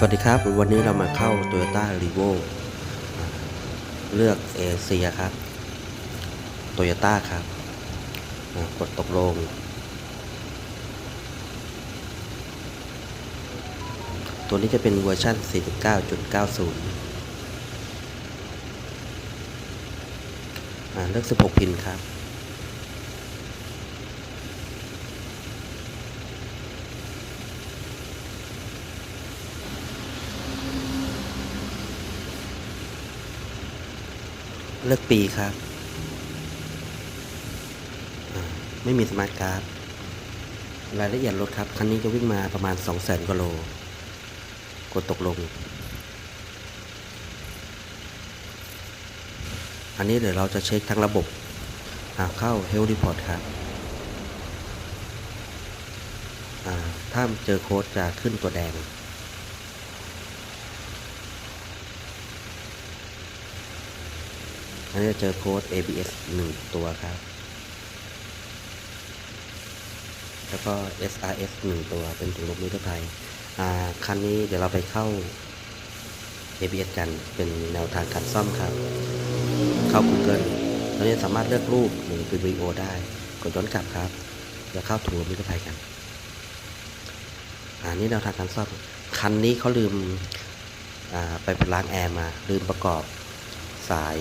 สวัสดีครับ วันนี้เรามาเข้า Toyota r e v o เลือกเอเชียครับ Toyota ครับ กดตกลง ตัวนี้จะเป็นเวอร์ชัน49.90 เลือก 16 พินครับ เลือกปีครับ ไม่มีสมาร์ทการ์ดรายละเอียดรถครับ คันนี้จะวิ่งมาประมาณ 2 0 0 0 0 0กิโล กดตกลง อันนี้เดี๋ยวเราจะเช็คทั้งระบบเข้า Health Report ครับ ถ้าเจอโค้ดจะขึ้นตัวแดง อันนี้จะเจอโค้ด ABS 1 ตัวครับ แล้วก็ SRS 1 ตัวเป็นถุงลมนิรภัยอ่าคันนี้เดี๋ยวเราไปเข้า ABS กันเป็นแนวทางการซ่อมครับ เข้า Google ตอนนี้สามารถเลือกรูปหรือเป็นวิดีโอได้ กดย้อนกลับครับแล้วเข้าถุงลมนิรภัยกันอ่านี่แนวทางการซ่อมคันนี้เขาลืมไปล้างแอร์มาลืมประกอบ สาย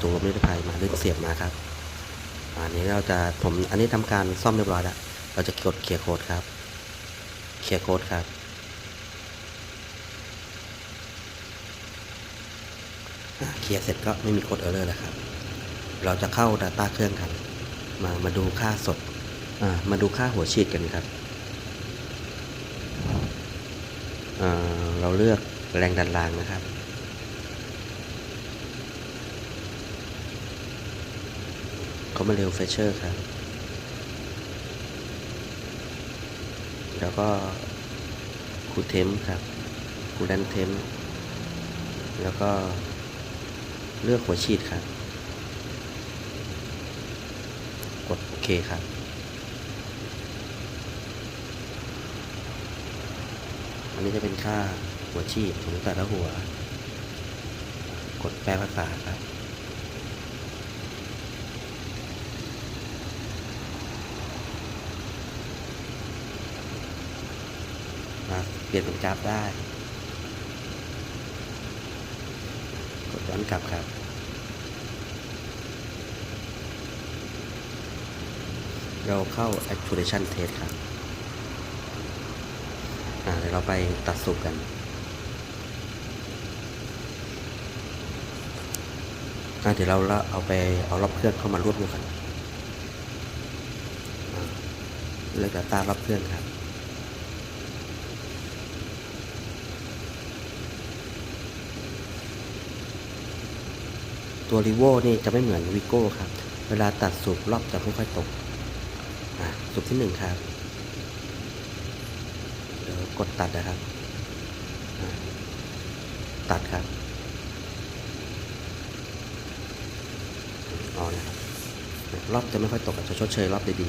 ถุงลมนิรภัยมาลืมเสียบมาครับอันนี้เราจะผมอันนี้ทำการซ่อมเรียบร้อยแล้วเราจะกดเคลียร์โค้ดครับเคลียร์โค้ดครับ เคลียร์เสร็จก็ไม่มีโค้ดเออร์เลอร์แล้วครับ เราจะเข้า Data เครื่องกันมามาดูค่าสดมาดูค่าหัวฉีดกันครับเราเลือกแรงดันรางนะครับ เขามาเร็วเฟเชอร์ครับ แล้วก็คูเทมครับคูแลนเทม แล้วก็เลือกหัวฉีดครับ กดโอเคครับอันนี้จะเป็นค่าหัวฉีดของแต่ละหัว กดแปลภาษาครับ มา เปลี่ยนเป็นกราฟได้ กดย้อนกลับครับ เราเข้า actuation test ครับอ่าเดี๋ยวเราไปตัดสูบกันอ่าเดี๋ยวเราละเอาไปเอารอบเครื่องเข้ามารวบรวมกันเลือก Data รอบเครื่องครับ ตัวรีโวนี่จะไม่เหมือนวิโก้ครับ เวลาตัดสูบรอบจะค่อยๆตกอะสูบที่หนึ่งครับเดี๋ยวกดตัดนะครับ ตัดครับเอนะครับรอบจะไม่ค่อยตกจะชดเชยรอบได้ดี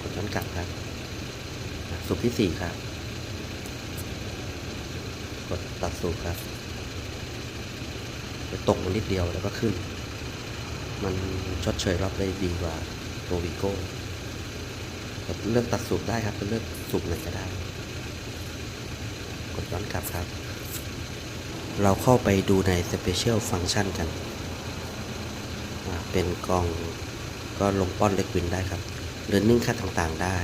กดย้อนกลับครับสูบที่สี่ครับ กดตัดสูบครับ ตกมานิดเดียวแล้วก็ขึ้น มันชดเชยรอบได้ดีกว่าตัววิโก้เลือกตัดสูบได้ครับจะเลือกสูบไหนก็ได้ กดย้อนกลับครับ เราเข้าไปดูใน Special Function กัน เป็นกล่องก็ลงป้อนเล็กวินได้ครับเรียนนิ่งค่าต่างๆได้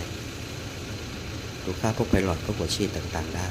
ดูค่าพวกไพลอตพวกหัวชีดต่างๆได้